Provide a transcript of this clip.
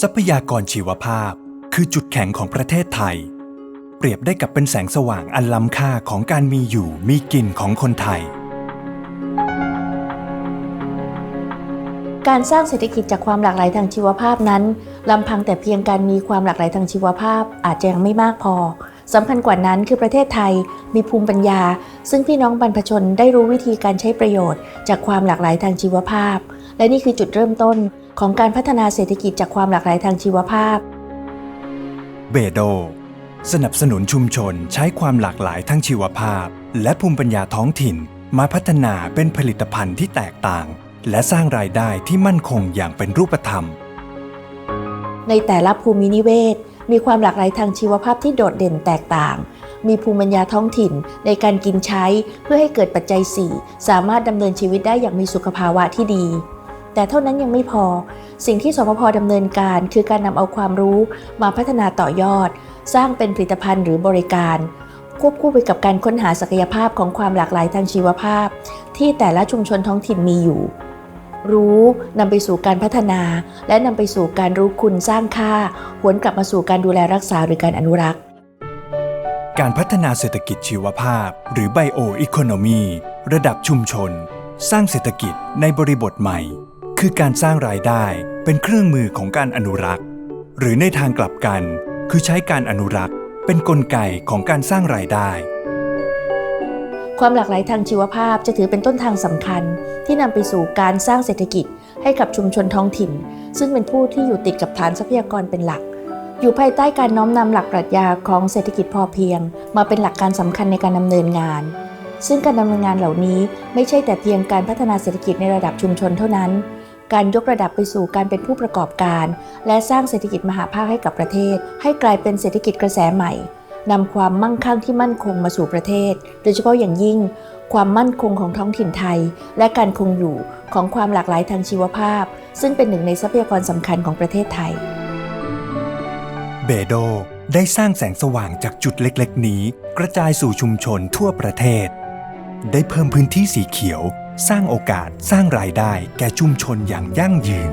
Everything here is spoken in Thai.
ทรัพยากรชีวภาพ คือจุดแข็งของประเทศไทย เปรียบได้กับเป็นแสงสว่างอันล้ำค่าของการมีอยู่มีกินของคนไทย การสร้างเศรษฐกิจจากความหลากหลายทางชีวภาพนั้นลำพังแต่เพียงการมีความหลากหลายทางชีวภาพอาจจะยังไม่มากพอสำคัญกว่านั้นคือประเทศไทยมีภูมิปัญญา ซึ่งพี่น้องบรรพชนได้รู้วิธีการใช้ประโยชน์ จากความหลากหลายทางชีวภาพ และนี่คือจุดเริ่มต้น ของการพัฒนาเศรษฐกิจจากความหลากหลายทางชีวภาพ เบโด สนับสนุนชุมชนใช้ความหลากหลายทั้งชีวภาพ และภูมิปัญญาท้องถิ่น มาพัฒนาเป็นผลิตภัณฑ์ที่แตกต่าง และสร้างรายได้ที่มั่นคงอย่างเป็นรูปธรรม ในแต่ละภูมินิเวศ มีความหลากหลายทางชีวภาพที่โดดเด่นแตกต่าง มีภูมิปัญญาท้องถิ่นในการกินใช้เพื่อให้เกิดปัจจัย 4 สามารถดำเนินชีวิตได้อย่างมีสุขภาวะที่ดี แต่เท่านั้นยังไม่พอ สิ่งที่สพพดำเนินการ คือการนำเอาความรู้มาพัฒนาต่อยอด สร้างเป็นผลิตภัณฑ์หรือบริการ ควบคู่ไปกับการค้นหาศักยภาพของความหลากหลายทางชีวภาพ ที่แต่ละชุมชนท้องถิ่นมีอยู่ รู้นำไปสู่การพัฒนา และนำไปสู่การรู้คุณสร้างค่าหวนกลับมาสู่การดูแลรักษาหรือการอนุรักษ์ การพัฒนาเศรษฐกิจชีวภาพ หรือไบโออีโคโนมีระดับชุมชน สร้างเศรษฐกิจในบริบทใหม่ คือการสร้างรายได้เป็นเครื่องมือของการอนุรักษ์ หรือในทางกลับกัน คือใช้การอนุรักษ์ เป็นนกลไกของการสร้างรายได้ ความหลากหลายทางชีวภาพจะถือเป็นต้นทางสำคัญ ที่นำไปสู่การสร้างเศรษฐกิจ ให้กับชุมชนท้องถิ่น ซึ่งเป็นผู้ที่อยู่ติดกับฐานทรัพยากรเป็นหลัก อยู่ภายใต้การน้อมนำหลักปรัชญาของเศรษฐกิจพอเพียง มาเป็นหลักการสำคัญในการดำเนินงานซึ่งการดำเนินงานเหล่านี้ไม่ใช่แต่เพียงการพัฒนาเศรษฐกิจในระดับชุมชนเท่านั้น การยกระดับไปสู่การเป็นผู้ประกอบการ และสร้างเศรษฐกิจมหาภาคให้กับประเทศ ให้กลายเป็นเศรษฐกิจกระแสใหม่นำความมั่งคั่งที่มั่นคงมาสู่ประเทศ โดยเฉพาะอย่างยิ่ง ความมั่นคงของท้องถิ่นไทย และการคงอยู่ของความหลากหลายทางชีวภาพ ซึ่งเป็นหนึ่งในทรัพยากรสำคัญของประเทศไทย เบโดได้สร้างแสงสว่างจากจุดเล็ก ๆ นี้ กระจายสู่ชุมชนทั่วประเทศ ได้เพิ่มพื้นที่สีเขียว สร้างโอกาสสร้างรายได้แก่ชุมชนอย่างยั่งยืน